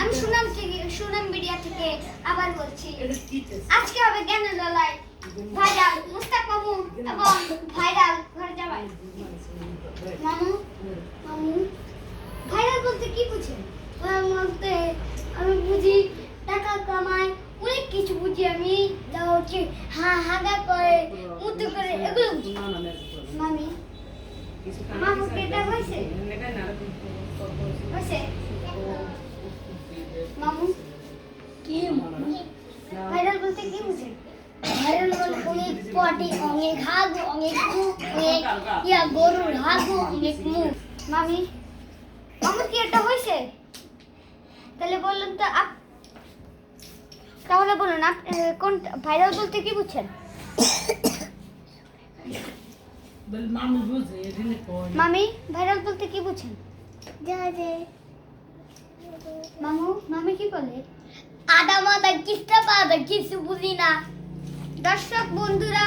আমি সুনাম থেকে সুনাম মিডিয়া থেকে আবার বলছি আজকে হবে জ্ঞান লড়াই ভাইরাল মুস্তাক মামু এবং ভাইরাল ঘর জামাই মামু মামু ভাইরাল বলতে কি বুঝেন ভাইরাল বলতে আমি বুঝি টাকা কামাই অনেক কিছু বুঝি আমি যা হচ্ছে হা হাগা করে মুতু করে এগুলো বুঝি মামি মামু কেটা হয়েছে কি ভাইরাল বলতে কি বুঝেন ভাইরাল বলতে অনেক পটি অনেক হাগ অনেক মুখ অনেক ইয়া গরুর হাগ অনেক মুখ মামি মামু কি এটা হয়েছে? তাহলে বললেন তো আপ তাহলে বলুন আপ কোন ভাইরাল বলতে কি বুঝছেন? মামি ভাইরাল বলতে কি বুঝছেন? মামু মামি কি বলে? আদা মাদা কিস্তা পাদা কিছু বুঝি না। দর্শক বন্ধুরা